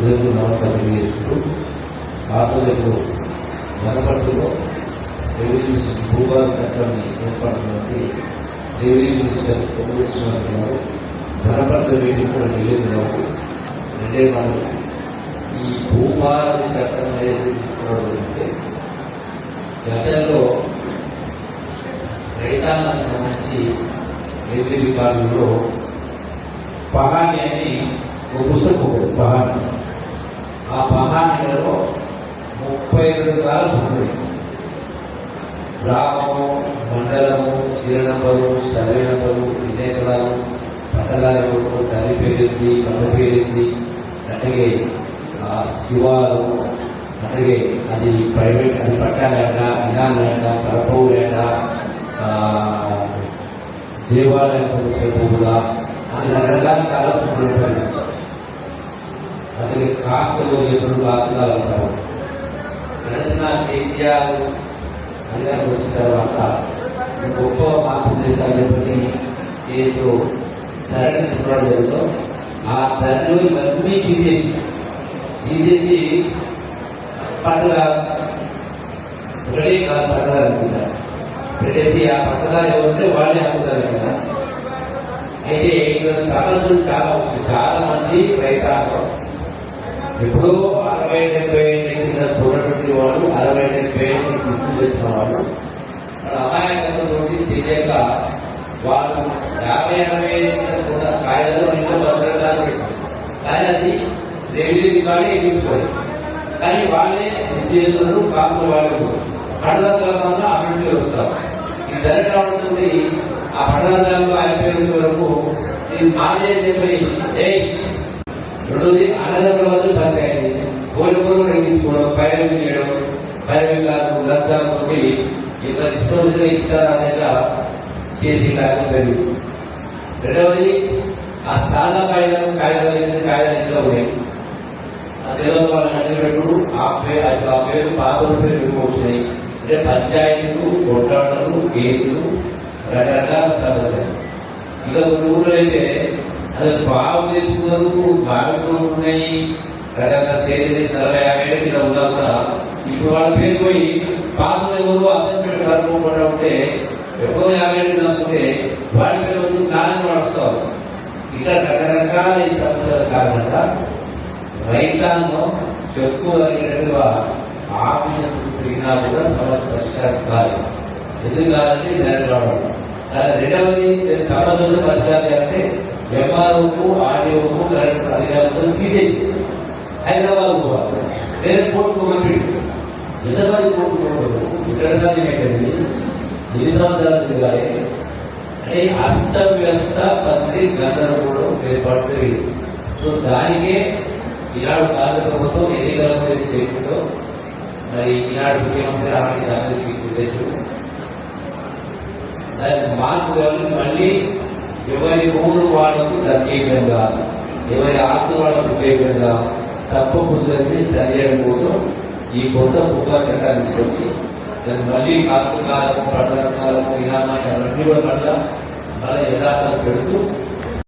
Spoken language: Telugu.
ఈరోజు నమస్కారం తెలియజేస్తూ ఆంధ్రప్రదేశ్లో వనపర్తిలో రెవెన్యూ భూభాగ చట్టాన్ని ఏర్పడుతున్నటువంటి రెవెన్యూ మినిస్టర్ కొమ్మేశ్వర గారు వనపర్తి వేదిక కూడా నివేదికలు రెండే మనం ఈ భూభాగ చట్టం అనేది తీసుకోవడం అంటే గతంలో రైతాంగానికి సంబంధించి రెవెన్యూ రికార్డుల్లో పహాని అని ఒక పుస్తకం పహాని ఆ పహానిలో ముప్పై రెండు కాలం ఉంది గ్రామము మండలము చిరునంబరు సర్వే నంబరు విలేకరాలు పట్టదారు తల్లి పేరింది పంట పేరింది అలాగే ఆ శివాలు అలాగే అది ప్రైవేట్ అది పట్టాలేట ఇనాలేట కలపవు లేట దేవాలయం భూములా అని రకరకాల కాలం అలాగే కాస్తలు ఎదురు కాస్తలు అంటారు గడిచిన కేసీఆర్ అధికారం వచ్చిన తర్వాత గొప్ప మార్పు దేశాలు చెప్పని ఏదో ధరని తీసుకోవడం జరుగుతుందో ఆ ధరలు ఇవన్నీ తీసేసి తీసేసి పండుగ ఒకటే కాదు పండుగ అనుకుంటారు పెట్టేసి ఆ పట్టదారు ఎవరంటే వాళ్ళే అనుకుంటారు కదా. అయితే ఇక్కడ సదస్సులు చాలా చాలా మంది రైతాంగం ఎప్పుడో అరవై డెబ్బై ఏళ్ళ కింద చూడటువంటి వాళ్ళు అరవై డెబ్బై ఏళ్ళకి సిద్ధం చేస్తున్న వాళ్ళు వాళ్ళ అమాయకంతో తెలియక వాళ్ళు యాభై అరవై ఏళ్ళ కింద కూడా కాయలు ఇంట్లో భద్రత కానీ అది రెవెన్యూ రికార్డే తీసుకోవాలి కానీ వాళ్ళే శిష్యులు కాపు వాళ్ళు. పండుగ అభివృద్ధి వస్తారు. ఈ ధరగా ఉంటుంది ఆ పండుగ అయిపోయిన వరకు మాదే చెప్పి రెండోది పైరవి కాదు లక్షలు ఇష్టం అనేది చేసి కార్యక్రమం రెండవది ఆ సాదా కాయలు కాయలు కాయలు ఇంట్లో ఉన్నాయి? ఆ తెలియదు వాళ్ళని ఆ పేరు ఆ పేరు పేరు వచ్చినాయి? అంటే పంచాయతీలు కొట్లాటలు కేసులు రకరకాల సమస్యలు. ఇక కొన్ని ఊళ్ళో అయితే అసలు బాగు చేసుకున్నారు బాగా ఉన్నాయి. రకరకాల చేతి నలభై యాభై ఏళ్ళ ఉన్నా కూడా ఇప్పుడు వాళ్ళ పేరు పోయి పాత ఎవరు అసైన్మెంట్ కనుక్కోకుండా ఉంటే ఎప్పుడో యాభై ఏళ్ళు కింద అనుకుంటే వాళ్ళ పేరు వచ్చి నాన్న నడుస్తారు ఇక్కడ రకరకాల ఈ సమస్యల కారణంగా రైతాంగం చెప్పుకోగలిగినట్టుగా ఆఫీసు పెరిగినా కూడా సమస్య పరిష్కారం కాదు ఎందుకు కాదంటే దాని రావడం. కానీ రెండవది సమస్యలు పరిష్కారం అంటే ఎంఆర్ఓకు ఆర్డీఓకు కరెంట్ అధికారులతో తీసేసి హైదరాబాద్ పోవాలి. లేదా కోర్టుకు పంపిండు హైదరాబాద్ కోర్టు ఇక్కడ కానీ ఏంటండి అంటే అస్తవ్యస్త పత్రి గందరగోళం ఏర్పాటు సో దానికే ఈనాడు కాంగ్రెస్ ప్రభుత్వం ఎన్నికల గురించి చెప్పుతో మరి ఈనాడు ముఖ్యమంత్రి ఆమె దానికి తీసుకొచ్చు దాని మార్పు మళ్ళీ ఎవరి ఊరు వాళ్ళకు దక్కేయడంగా ఎవరి ఆత్మ వాళ్ళకు ఉపయోగంగా తప్పకుండా సరియడం కోసం ఈ కొత్త ఉపా చట్టాన్ని తీసుకొచ్చి దాన్ని మళ్ళీ కాస్తకాలకు ఇలా మాట అన్ని కూడా పట్ల మళ్ళీ యథార్థం పెడుతూ